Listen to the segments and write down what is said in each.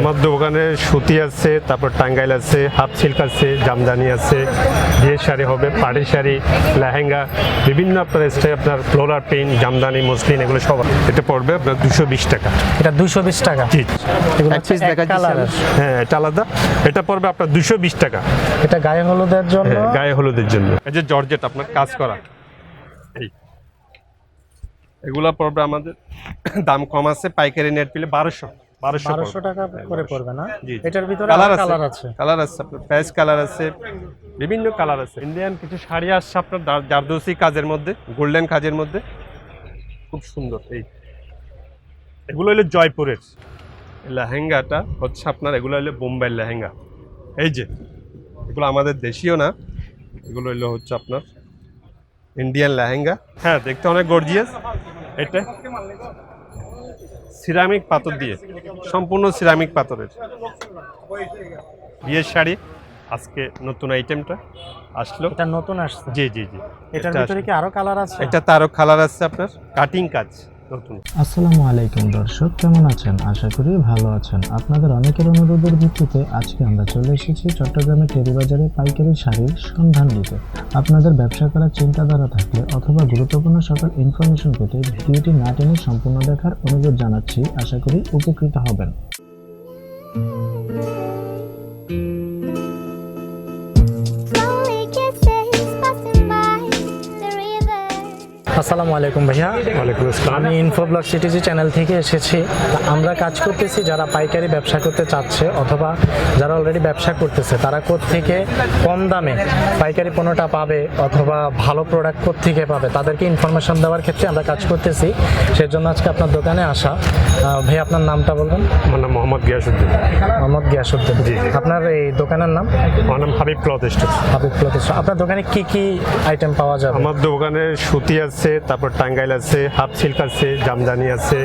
আমার দোকানে সুতি আছে তারপর টাঙ্গাইল আছে হাফ সিল্ক আছে জামদানি আছে বিয়ের শাড়ি হবে পাড়ি শাড়ি লেহেঙ্গা বিভিন্ন আপনার স্টাইল আপনার ফ্লোরার প্রিন্ট জামদানি মসলিন এগুলো সব এটা পড়বে আপনার দুশো বিশ টাকা। এটা দুশো বিশ টাকা। জি। এক পিস দেখা। হ্যাঁ এটা আলাদা। এটা পড়বে আপনার দুশো বিশ টাকা। এটা গায়ে হলুদের জন্য? হ্যাঁ, গায়ে হলুদের জন্য। এই যে জর্জেট আপনার কাজ করা। এগুলা পড়বে আমাদের। দাম কম আছে পাইকারি নেট পেলে বারোশো। বারোশো টাকা করে পড়বে না। এটার ভিতরে কালার আছে। কালার আছে? কালার আছে আপনার প্যাচ কালার আছে বিভিন্ন কালার আছে। ইন্ডিয়ান কিছু শাড়ি আসছে আপনার জার- জারদৌসি কাজের মধ্যে গোল্ডেন কাজের মধ্যে। খুব সুন্দর এই। এগুলো হলো জয়পুরের। লেহেঙ্গাটা হচ্ছে আপনার এগুলো হলো বোম্বাইয়ের লেহেঙ্গা। এই যে এগুলো আমাদের দেশীয় না এগুলো হলো হচ্ছে আপনার ইন্ডিয়ান লেহেঙ্গা। হ্যাঁ দেখতে অনেক গর্জিয়াস এটা? সিরামিক পাথর দিয়ে সম্পূর্ণ সিরামিক পাথরের। বিয়ের শাড়ি আজকে নতুন আইটেমটা আসলো। এটা নতুন আসছে? জি জি জি। এটার এটা ভিতরে কি আরও কালার আছে? এটা তারও কালার আছে আপনার। কাটিং কাজ। আসসালামু আলাইকুম দর্শক, কেমন আছেন? আশা করি ভালো আছেন। আপনাদের অনেকের অনুরোধের ভিত্তিতে আজকে আমরা চলে এসেছি চট্টগ্রামের টেরিবাজারে পাইকারি শাড়ির সন্ধান দিতে আপনাদের ব্যবসা করার চিন্তাধারা থাকলে অথবা গুরুত্বপূর্ণ সকল ইনফরমেশন পেতে ভিডিওটি না টেনে সম্পূর্ণ দেখার অনুরোধ জানাচ্ছি। আশা করি উপকৃত হবেন। আসসালামু আলাইকুম ভাইয়া। ওয়ালাইকুম আসসালাম। আমি ইনফোব্লগ সিটিজি চ্যানেল থেকে এসেছি। আমরা কাজ করতেছি যারা পাইকারি ব্যবসা করতে চাচ্ছে অথবা যারা অলরেডি ব্যবসা করতেছে তারা থেকে কম দামে পাইকারি পণ্যটা পাবে অথবা ভালো প্রোডাক্ট থেকে পাবে তাদেরকে ইনফরমেশন দেওয়ার ক্ষেত্রে আমরা কাজ করতেছি। সেজন্য আজকে আপনার দোকানে আসা। ভাই আপনার নামটা বলবেন আমার নাম মোহাম্মদ গিয়াসুদ্দিন মোহাম্মদ গিয়াসুদ্দিন জি। আপনার এই দোকানের নাম? আমার নাম Habib cloth store. Habib cloth আপনার দোকানে কি কি আইটেম পাওয়া যাবে? আমার দোকানে সুতি আছে তারপর টাঙ্গাইল আছে হাফ সিল্ক আছে জামদানি আছে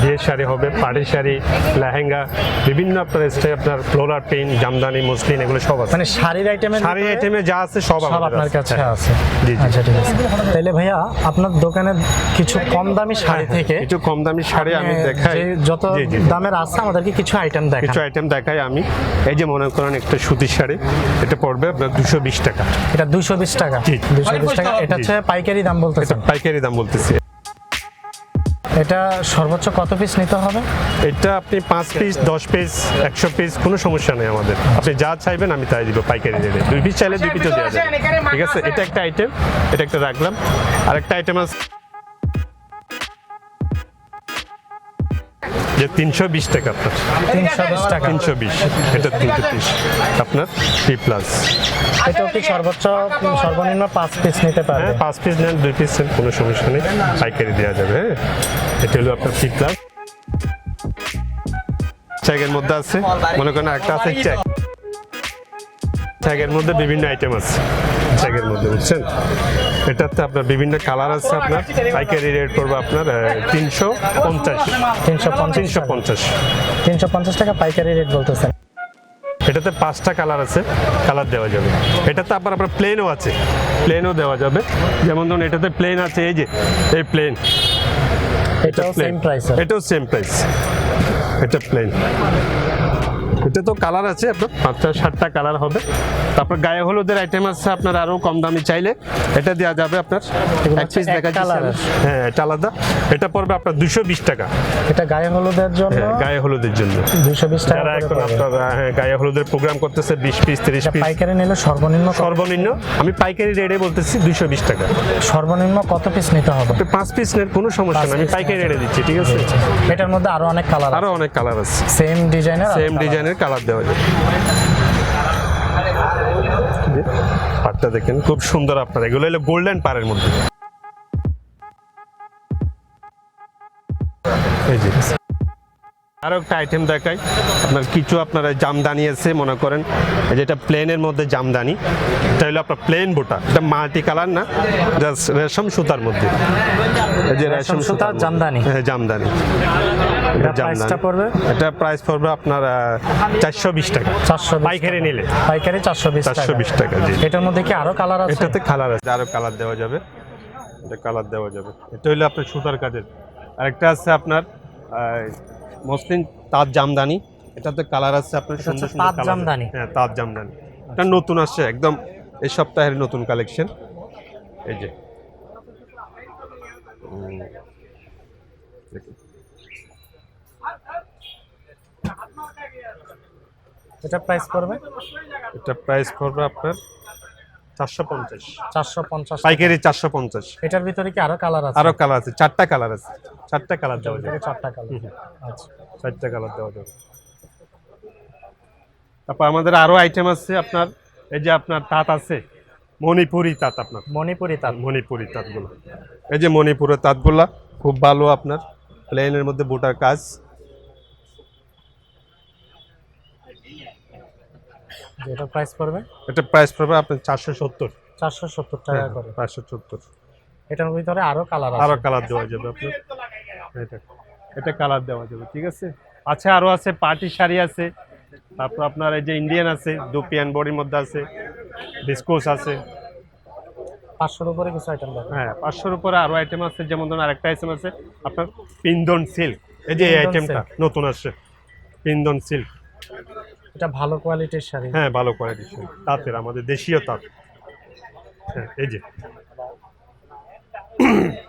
বিয়ের শাড়ি হবে পাড়ি শাড়ি লেহেঙ্গা বিভিন্ন আপনার স্টাইল আপনার ফ্লোরার প্রিন্ট জামদানি মসলিন এগুলো সব আছে। মানে শাড়ির আইটেমের শাড়ি আইটেমে যা আছে সব আপনার কাছে হ্যাঁ। আছে। জি, জি। আচ্ছা ঠিক আছে। তাহলে ভাইয়া আপনার দোকানে কিছু কম দামি শাড়ি থেকে একটু কম দামি শাড়ি আমি দেখাই। যত। দামের আছে আমাদেরকে কিছু আইটেম দেখান। কিছু আইটেম দেখাই আমি। এই যে মনে করেন একটা সুতির শাড়ি এটা পড়বে আপনার দুশো বিশ টাকা। এটা দুশো বিশ টাকা। জি। দুইশো বিশ টাকা এটা হচ্ছে পাইকারি দাম বলতেছেন পাইকারি দাম বলতেছি। এটা সর্বোচ্চ কত পিস নিতে হবে? এটা আপনি পাঁচ পিস দশ পিস একশো পিস কোনো সমস্যা নেই আমাদের। আপনি যা চাইবেন আমি তাই দিব পাইকারি দেবে দুই পিস চাইলে দুই পিসও দেওয়া যাবে। ঠিক আছে? এটা একটা আইটেম এটা একটা রাখলাম। আর একটা আইটেম আছে। যে তিনশো বিশ টাকা আপনার। তিনশো বিশ টাকা। তিনশো বিশ এটা তিনশো পিস আপনার থ্রি প্লাস এটাও কি সর্বোচ্চ সর্বনিম্ন পাঁচ পিস নিতে পারবে? হ্যাঁ পাঁচ পিস নেন দুই পিস নেন কোনো সমস্যা নেই। পাইকারি দেওয়া যাবে হ্যাঁ। এটা হলো আপনার থ্রি প্লাস চেকের মধ্যে আছে মনে করেন একটা আছে চেক চেকের মধ্যে বিভিন্ন আইটেম আছে। চেকের মধ্যে বুঝছেন? এটাতে আপনার বিভিন্ন কালার আছে আপনার। পাইকারি রেট করবে আপনার তিনশো পঞ্চাশ। তিনশো তিনশো পঞ্চাশ। তিনশো পঞ্চাশ টাকা পাইকারি রেট বলতেছেন। এটাতে পাঁচটা কালার আছে কালার দেওয়া যাবে। এটাতে আবার আপনার প্লেনও আছে প্লেনও দেওয়া যাবে। যেমন ধরুন এটাতে প্লেন আছে এই যে এই প্লেন এটাও সেম প্রাইস এটাও সেম প্রাইস এটা প্লেন এটা তো কালার আছে আপনার। পাঁচটা সাতটা কালার হবে। তারপর গায়ে হলুদের আইটেম আছে আপনার আরও কম দামি চাইলে। এটা দেওয়া যাবে আপনার। এক পিস দেখা হ্যাঁ এটা আলাদা। এটা পড়বে আপনার দুশো বিশ টাকা। এটা গায়ে হলুদের জন্য? হ্যাঁ গায়ে হলুদের জন্য। দুইশো বিশ টাকা এখন আপনার হ্যাঁ, গায়ে হলুদের প্রোগ্রাম করতেছে বিশ পিস তিরিশ পিস পাইকারি নিলে সর্বনিম্ন সর্বনিম্ন? আমি পাইকারি রেটে বলতেছি দুইশো বিশ টাকা। সর্বনিম্ন কত পিস নিতে হবে? পাঁচ পিস নেন কোনো সমস্যা নেই। আমি পাইকারি রেটে দিচ্ছি ঠিক আছে? এটার মধ্যে আরও অনেক কালার আরও অনেক কালার আছে। সেম ডিজাইনের সেম ডিজাইনের কালার দেওয়া যায়। পাটটা দেখেন, খুব সুন্দর আপনার। এগুলো হলো গোল্ডেন পারের মধ্যে। এই যে আরও একটা আইটেম দেখাই। আপনার কিছু আপনার জামদানি আছে মনে করেন। যেটা প্লেনের মধ্যে জামদানি। এটা হলো আপনার প্লেন বোটা। এটা মাল্টি কালার না জাস্ট রেশম সুতার মধ্যে। এই যে রেশম সুতার সুতার জামদানি। হ্যাঁ জামদানি। পড়বে? এটা প্রাইস পড়বে আপনার চারশো বিশ টাকা। চারশো পাইকারি নিলে। পাইকারি চারশো বিশ চারশো বিশ টাকা জি। এটার মধ্যে কি আরও কালার আছে? এটাতে কালার আছে। আরও কালার দেওয়া যাবে। এটা কালার দেওয়া যাবে। এটা হলো আপনার সুতার কাজের। আরেকটা আছে আপনার মসলিন তাঁত জামদানি। এটাতে কালার আছে আপনার সুন্দর সুন্দর জামদানি। হ্যাঁ তাঁত জামদানি। এটা নতুন আসছে একদম এই সপ্তাহের নতুন কালেকশন এই যে। এটা প্রাইস পড়বে? এটা প্রাইস পড়বে আপনার চারশো পঞ্চাশ। চারশো পঞ্চাশ পাইকারি চারশো পঞ্চাশ। এটার ভিতরে কি আরও কালার আছে? আরও কালার আছে চারটা কালার আছে। চারটা কালার দেওয়া যাবে। চারটা কালার আচ্ছা। চারটা কালার দেওয়া যাবে। তারপর আমাদের আরও আইটেম আছে আপনার এই যে আপনার তাঁত আছে মণিপুরি তাঁত আপনার। মণিপুরি তাঁত। মণিপুরি তাঁতগুলো। এই যে মণিপুরের তাঁতগুলা খুব ভালো আপনার প্লেনের মধ্যে বুটার কাজ। যেটা প্রাইস পড়বে? এটা প্রাইস পড়বে আপনার চারশো সত্তর। চারশো সত্তর টাকা করে। চারশো সত্তর। এটার ভিতরে আরও কালার আরও কালার দেওয়া যাবে আপনার। এটা এটা কালার দেওয়া যাবে ঠিক আছে? আচ্ছা আরও আছে পার্টি শাড়ি আছে তারপর আপনার এই যে ইন্ডিয়ান আছে দুপিয়ান বডির মধ্যে আছে বিস্কুস আছে। পাঁচশোর উপরে কিছু আইটেম হ্যাঁ পাঁচশোর উপরে আরও আইটেম আছে যেমন ধরুন আরেকটা আইটেম আছে আপনার পিন্দন সিল্ক এই যে এই আইটেমটা নতুন আসছে পিন্দন সিল্ক এটা ভালো কোয়ালিটির শাড়ি। হ্যাঁ ভালো কোয়ালিটি তাঁতের আমাদের দেশীয় তাঁত। হ্যাঁ এই যে।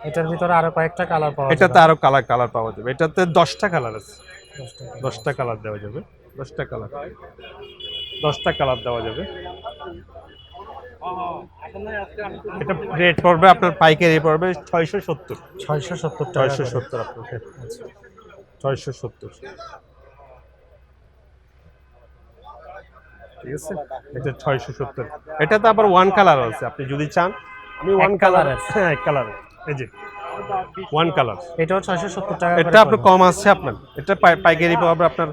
এটার ভিতরে আরও কয়েকটা কালার পাওয়া এটাতে আরও কালার কালার পাওয়া যাবে। এটাতে দশটা কালার আছে। দশটা। কালার দেওয়া যাবে। দশটা কালার দশটা কালার দেওয়া যাবে। এটা রেট পড়বে আপনার পাইকারি পড়বে ছয়শো সত্তর। ছয়শো সত্তর ছয়শো। সত্তর আপনার ছয়শো সত্তর। ঠিক আছে? এটা ছয়শো সত্তর। এটাতে আবার ওয়ান কালার আছে। আপনি যদি চান আমি ওয়ান কালার colour হ্যাঁ এক কালার এই যে ওয়ান কালার এটাও ছয়শো সত্তর টাকা এটা আপনার কম আসছে আপনার। এটা পাই- পাইকারি পাবে আপনার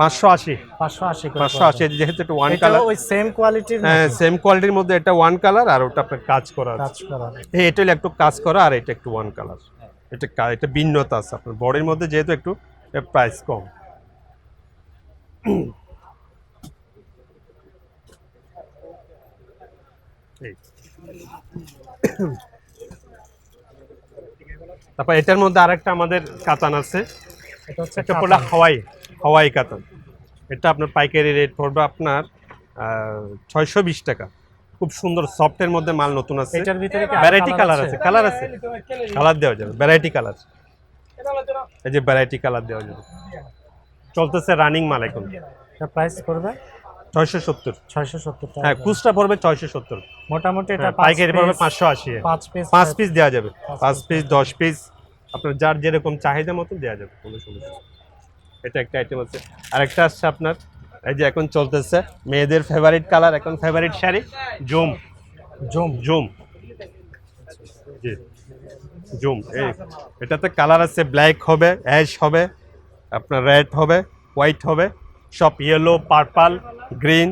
পাঁচশো আশি। পাঁচশো আশি পাঁচশো আশি যেহেতু এটা ওয়ান কালার ওই সেম কোয়ালিটির হ্যাঁ সেম কোয়ালিটির মধ্যে এটা ওয়ান কালার আর ওটা আপনার কাজ করা কাজ করা এই এটা হলো একটু কাজ করা আর এটা একটু ওয়ান কালার এটা এটা ভিন্নতা আছে আপনার। বডির মধ্যে যেহেতু একটু প্রাইস কম। এই। তারপর এটার মধ্যে আরেকটা আমাদের কাতান আছে। এটা হচ্ছে পড়ল হাওয়াই হাওয়াই কাতান। এটা আপনার পাইকারি রেট পড়বে আপনার ছয়শো বিশ টাকা। খুব সুন্দর সফটের মধ্যে মাল নতুন আছে। এটার ভিতরে ভ্যারাইটি কালার আছে? কালার আছে। কালার দেওয়া যাবে ভ্যারাইটি কালার এই যে ভ্যারাইটি কালার দেওয়া যাবে। চলতেছে রানিং মাল এখন। প্রাইস পড়বে? ছয়শো সত্তর। ছয়শো সত্তর হ্যাঁ। খুচরা পড়বে ছয়শো সত্তর। মোটামুটি এটা হ্যাঁ, পাইকারি পড়বে পাঁচশো আশি। পাঁচ পিস পাঁচ পিস দেওয়া যাবে। পাঁচ পাঁচ পিস দশ পিস আপনার যার যেরকম চাহিদা মতো দেওয়া যাবে কোনো সমস্যা এটা একটা আইটেম আছে। আরেকটা আসছে আপনার এই যে এখন চলতেছে মেয়েদের ফেভারিট কালার এখন favourite sari zoom. Zoom. Zoom. জি। জুম এই। এটাতে কালার আছে ব্ল্যাক হবে অ্যাশ হবে আপনার রেড হবে হোয়াইট হবে। সব ইয়েলো পার্পল গ্রিন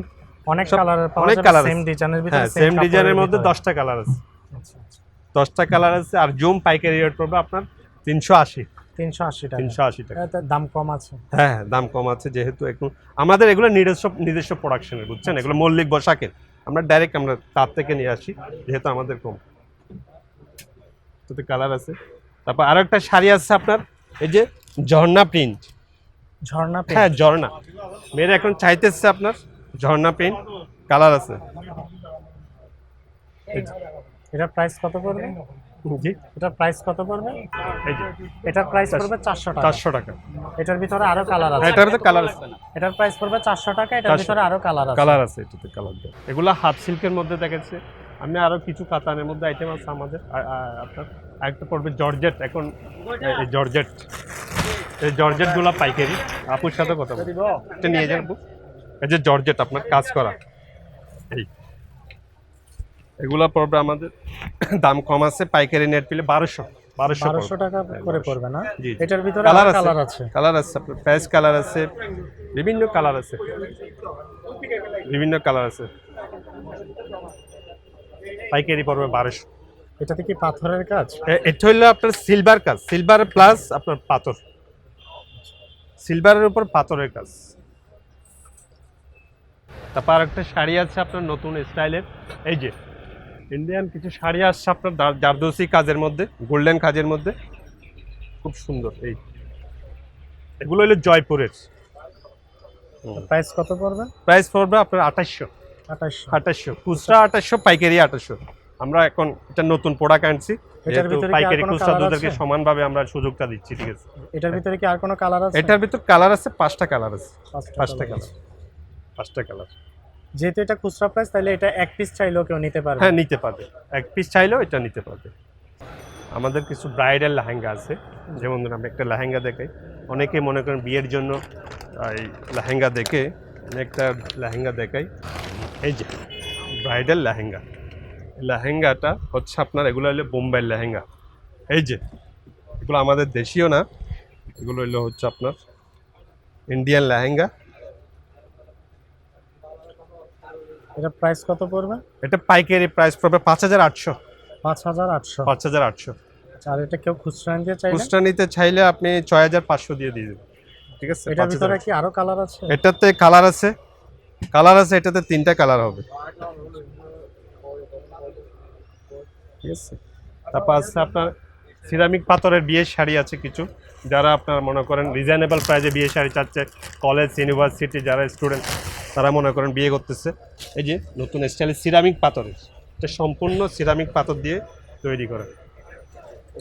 অনেক কালার অনেক colour সেম ডিজাইনের ভিতরে হ্যাঁ সেম ডিজাইনের মধ্যে ভিতরে। দশটা কালার আছে। আচ্ছা, আচ্ছা। দশটা কালার আছে আর জুম পাইকারি রেট পড়বে আপনার তিনশো আশি। তিনশো আশি টাকা। তিনশো আশি টাকা। দাম কম আছে। হ্যাঁ হ্যাঁ দাম কম আছে যেহেতু একটু আমাদের এগুলো নিজস্ব নিজস্ব প্রোডাকশনের বুঝছেন? এগুলো মল্লিক বসাকের আমরা ডাইরেক্ট আমরা তার থেকে নিয়ে আসি যেহেতু আমাদের কম। তো কালার আছে। তারপর আরও একটা শাড়ি আছে আপনার এই যে ঝর্ণা প্রিন্ট ঝর্ণা। হ্যাঁ ঝর্ণা। মেয়েরা এখন চাইতেছে আপনার ঝর্ণা প্রিন্ট কালার আছে। এটার প্রাইস কত পড়বে? জি। এটার প্রাইস কত পড়বে? এই যে। এটার প্রাইস পড়বে চারশো টাকা। চারশো টাকা। এটার ভিতরে আরও কালার আছে। হ্যাঁ এটার তো কালার আছে। এটার প্রাইস পড়বে চারশো টাকা এটার ভিতরে আরও কালার আছে। কালার আছে এটাতে কালার দেওয়া এগুলো হাফ সিল্কের মধ্যে দেখাচ্ছে আমি আরও কিছু কাতানের মধ্যে আইটেম আছে আমাদের। আপনার আরেকটা পড়বে জর্জেট। এখন এই জর্জেট। এই জর্জেটগুলা পাইকারি। আপুর সাথে কথা বলব এটা নিয়ে যাব এই যে জর্জেট আপনার কাজ করা। এই। এগুলা পড়বে আমাদের। দাম কম আছে পাইকারি নেট পেলে বারোশো। বারোশো টাকা করে পড়বে না। এটার ভিতরে কালার আছে। কালার আছে? কালার আপনার। প্যাচ কালার আছে। বিভিন্ন কালার আছে। বিভিন্ন কালার আছে। পাইকারি পড়বে বারোশো। এটাতে কি পাথরের কাজ? এটা হইল আপনার সিলভার কাজ। সিলভার প্লাস আপনার পাথর। সিলভারের উপর পাথরের কাজ। তারপর আর একটা শাড়ি আছে আপনার নতুন স্টাইলের। এই যে ইন্ডিয়ান কিছু শাড়ি আসছে আপনার জার- জারদৌসি কাজের মধ্যে গোল্ডেন কাজের মধ্যে। খুব সুন্দর এই। এগুলো হলো জয়পুরের। প্রাইস কত পড়বে? প্রাইস পড়বে আপনার আঠাশশো। আঠাশশো। আঠাশশো। খুচরা আঠাশশো পাইকারি আঠাশশো। আমরা এখন এটা নতুন প্রোডাক্ট আনছি। এটার ভিতরে পাইকারি খুচরা দুধেরকে সমানভাবে আমরা সুযোগটা দিচ্ছি ঠিক আছে? এটার ভিতরে কি আর কোনো কালার আছে? এটার ভিতর কালার আছে পাঁচটা কালার আছে। পাঁচটা পাঁচটা কালার পাঁচটা কালার যেহেতু এটা খুচরা প্রাইস তাহলে এটা এক পিস চাইলেও কেউ নিতে পারবে। হ্যাঁ নিতে পারবে। এক পিস চাইলেও এটা নিতে পারবে। আমাদের কিছু ব্রাইডাল লেহেঙ্গা আছে। যেমন ধরুন আমি একটা লেহেঙ্গা দেখাই। অনেকে মনে করেন বিয়ের জন্য এই লেহেঙ্গা দেখে আমি একটা লেহেঙ্গা দেখাই। এই যে ব্রাইডাল লেহেঙ্গা। লেহেঙ্গাটা হচ্ছে আপনার এগুলো হলো বোম্বাইয়ের লেহেঙ্গা। এই যে এগুলো আমাদের দেশীয় না এগুলো হলো হচ্ছে আপনার ইন্ডিয়ান লেহেঙ্গা। এটা প্রাইস কত পড়বে? এটা পাইকারি প্রাইস পড়বে পাঁচ হাজার আটশো। পাঁচ হাজার আটশো? পাঁচ হাজার আটশো। আর এটা কেউ খুচরা নিতে চাইলে? খুচরা নিতে চাইলে আপনি ছয় হাজার পাঁচশো দিয়ে দিয়ে দেবেন। ঠিক আছে এটার ভিতরে কি আরও কালার আছে? এটাতে কালার আছে কালার আছে এটাতে তিনটা কালার হবে। ঠিক আছে? তারপর আছে আপনার সিরামিক পাথরের বিয়ের শাড়ি আছে কিছু যারা আপনার মনে করেন রিজনেবল প্রাইজে বিয়ে শাড়ি চাচ্ছে কলেজ ইউনিভার্সিটি যারা স্টুডেন্ট তারা মনে করেন বিয়ে করতেছে। এই যে নতুন স্টাইলে সিরামিক পাথরের এটা সম্পূর্ণ সিরামিক পাথর দিয়ে তৈরি করা।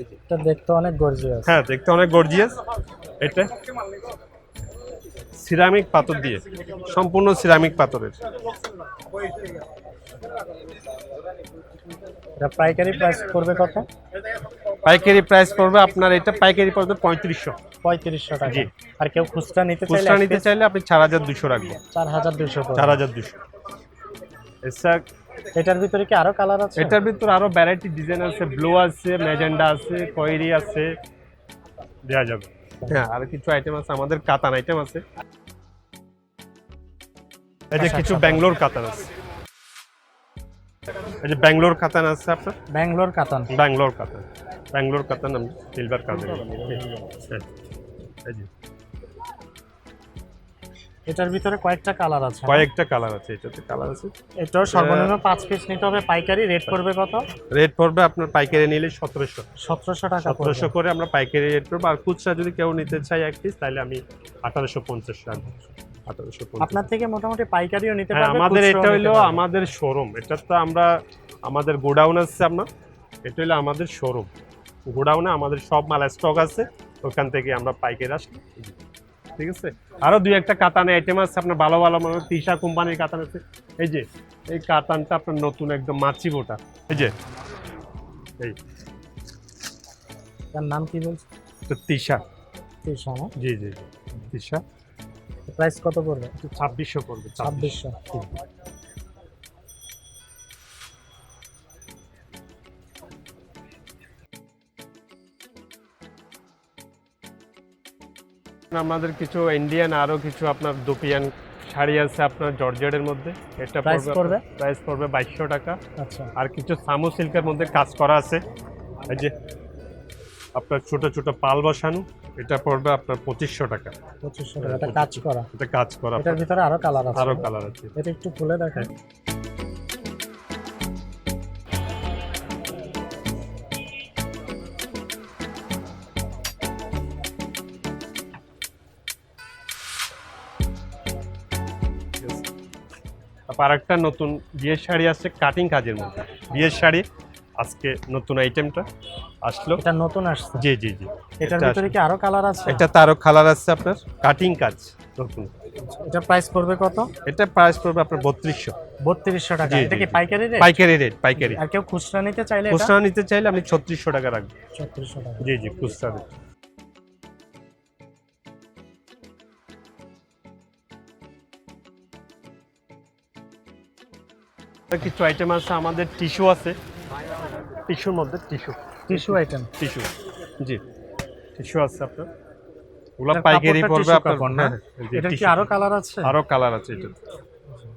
এটা দেখতে অনেক গর্জিয়াস হ্যাঁ দেখতে অনেক গর্জিয়াস এটা সিরামিক পাথর দিয়ে সম্পূর্ণ সিরামিক পাথরের। এটা পাইকারি প্রাইস পড়বে কত? পাইকারি প্রাইস পড়বে আপনার এটা পাইকারি পড়বে পঁয়ত্রিশশো। পঁয়ত্রিশশো টাকা। জি। আর কেউ খুচরা নিতে খুচরা নিতে চাইলে আপনি চার হাজার দুশো রাখবেন। চার হাজার দুশো চার হাজার দুশো। এটার ভিতরে কি আরও কালার আছে? এটার ভিতর আরও ভ্যারাইটি ডিজাইন আছে ব্লু আছে ম্যাজেন্ডা আছে কয়েরি আছে। দেওয়া যাবে। হ্যাঁ আর কিছু আইটেম আছে আমাদের কাতান আইটেম আছে। এই যে আচ্ছা, কিছু আচ্ছা। ব্যাঙ্গালোর কাতান আছে। এই যে ব্যাঙ্গালোর কাতান আছে আপনার? ব্যাঙ্গালোর কাতান। ব্যাঙ্গালোর কাতান। ব্যাঙ্গালোর কাতান আমি সিলভার কাতান। এই যে। এটার ভিতরে কয়েকটা কালার আছে। কয়েকটা কালার আছে। এটাতে কালার আছে। এটাও সর্বনিম্ন পাঁচ পিস নিতে হবে। পাইকারি রেট করবে কত? রেট পড়বে আপনার পাইকারি নিলে সতেরোশো। সতেরোশো টাকা সতেরোশো করে আমরা পাইকারি রেট করব আর খুচরা যদি কেউ নিতে চাই এক পিস তাহলে আমি আঠারোশো পঞ্চাশ পঞ্চাশ আপনার থেকে মোটামুটি পাইকারিও নিতে হ্যাঁ পারবে আমাদের এটা হলো আমাদের শোরুম এটা তো আমরা আমাদের গোডাউন আছে আপনার এটা হলো আমাদের শোরুম গোডাউনে আমাদের সব মাল স্টক আছে ওখান থেকে আমরা পাইকারি আসি। ঠিক আছে? আরও দুই একটা কাতানে আইটেম আছে আপনার ভালো ভালো মানে তিশা কোম্পানির কাতান আছে। এই যে এই কাতানটা আপনার নতুন একদম মাছি বোটা। এই যে এই। তার নাম কি বলছে তো তিশা। তিনশো জি জি জি তিশা। প্রাইস কত পড়বে? ছাব্বিশশো পড়বে ছাব্বিশশো আমাদের কিছু ইন্ডিয়ান আরও কিছু আপনার দুপিয়ান শাড়ি আছে আপনার জর্জেটের মধ্যে। এটা Price পড়বে? প্রাইস পড়বে বাইশশো টাকা। আচ্ছা। আর কিছু সামু সিল্কের মধ্যে কাজ করা আছে। এই যে আপনার ছোট ছোট পাল বসানো। এটা পড়বে আপনার পঁচিশশো টাকা। পঁচিশশো টাকা এটা কাজ করা। এটা কাজ করা এটার ভিতরে আরও কালার আছে। আরও কালার আছে। এটা একটু খুলে দেখেন। তারপর আরেকটা নতুন বিয়ের শাড়ি আছে কাটিং কাজের মধ্যে। বিয়ের শাড়ি আজকে নতুন আইটেমটা আসলো। এটা নতুন আসছে? জি জি জি। এটার এটা ভিতরে কি আরও কালার আছে? এটা তারও কালার আছে আপনার। কাটিং কাজ নতুন। এটা প্রাইস পড়বে কত? এটা প্রাইস পড়বে আপনার বত্রিশশো। বত্রিশশো টাকা। এটা কি পাইকারি রেট পাইকারি রেট পাইকারি। আর কেউ খুচরা নিতে চাইলে এটা? খুচরা নিতে চাইলে আপনি ছত্রিশশো টাকা রাখবেন। ছত্রিশশো টাকা। জি জি খুচরা রেট কিছু আইটেম আছে আমাদের টিস্যু আছে। টিস্যুর মধ্যে টিস্যু। Tissue item tissue. জি। টিস্যু আছে আপনার। ওগুলো পাইকারি পড়বে আপনার? হ্যাঁ, এটা কি আরও কালার আছে? আরও কালার আছে এটা।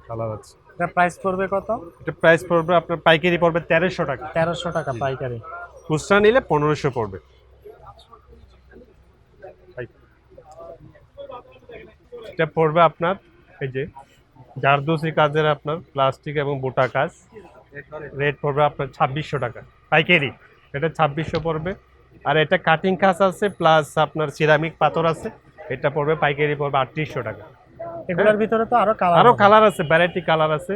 কালার আছে। এটা প্রাইস পড়বে কত? এটা প্রাইস পড়বে আপনার পাইকারি পড়বে তেরোশো টাকা। তেরোশো টাকা পাইকারি। খুচরা নিলে পনেরোশো পড়বে। এটা পড়বে আপনার এই যে জারদোসি কাজের আপনার প্লাস্টিক এবং বোটা কাজ। রেট পড়বে আপনার ছাব্বিশশো টাকা। পাইকারি। এটা ছাব্বিশশো পড়বে। আর এটা কাটিং কাজ আছে প্লাস আপনার সিরামিক পাথর আছে। এটা পড়বে পাইকারি পড়বে আটত্রিশশো টাকা। এগুলোর ভিতরে তো আরও কালার আরও কালার আছে ভ্যারাইটি কালার আছে।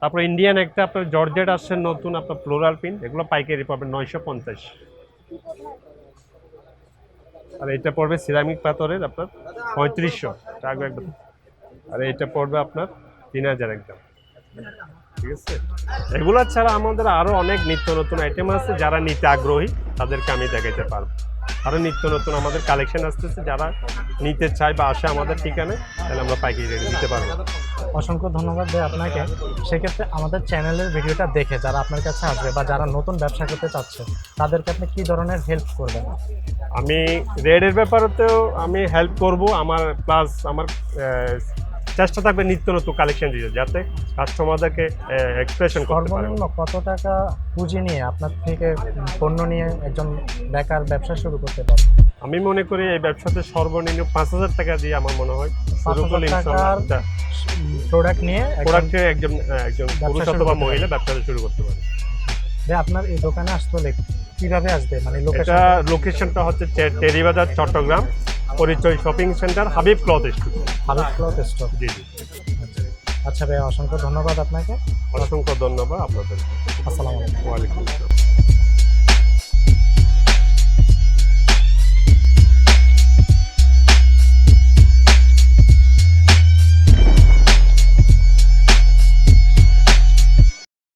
তারপর ইন্ডিয়ান একটা আপনার জর্জেট আসছে নতুন আপনার ফ্লোরাল প্রিন্ট এগুলো পাইকারি পাবেন নয়শো পঞ্চাশ। আর এটা পড়বে সিরামিক পাথরের আপনার পঁয়ত্রিশশো। টাকা একদম। আর এটা পড়বে আপনার তিন হাজার একদম। ঠিক আছে? এগুলো ছাড়া আমাদের আরও অনেক নিত্য নতুন আইটেম আছে যারা নিতে আগ্রহী তাদেরকে আমি দেখাইতে পারব। আরও নিত্য নতুন আমাদের কালেকশন আসতেছে যারা নিতে চায় বা আসে আমাদের ঠিকানায় তাহলে আমরা পাইকারি রেটে দিতে পারব। অসংখ্য ধন্যবাদ ভাই আপনাকে। সেক্ষেত্রে আমাদের চ্যানেলের ভিডিওটা দেখে যারা আপনার কাছে আসবে বা যারা নতুন ব্যবসা করতে চাচ্ছে তাদেরকে আপনি কী ধরনের হেল্প করবেন? আমি রেডের ব্যাপারেতেও আমি হেল্প করব আমার প্লাস আমার চেষ্টা থাকবে নিত্য নতুন কালেকশন দিতে যাতে কাস্টমারদেরকে এক্সপ্রেশন করতে পারে। কত টাকা পুঁজি নিয়ে আপনার থেকে পণ্য নিয়ে একজন বেকার ব্যবসা শুরু করতে পারে? আমি মনে করি এই ব্যবসাতে সর্বনিম্ন পাঁচ হাজার টাকা দিয়ে আমার মনে হয়। শুরু 5,000 করলে প্রোডাক্ট নিয়ে একজন- প্রোডাক্টে একজন একজন ব্যবসা পুরুষ অথবা মহিলা ব্যবসাটা শুরু করতে পারে। আপনার এই দোকানে আসতে হলে কীভাবে আসবে? মানে লোকেশন লোকেশনটা হচ্ছে Terry Bazar Chattogram. Parichay shopping centre Habib cloth store. Habib cloth store. জি জি। আচ্ছা ভাই অসংখ্য ধন্যবাদ আপনাকে। অসংখ্য ধন্যবাদ আপনাদের। আসসালামু আলাইকুম। ওয়ালাইকুম আসসালাম।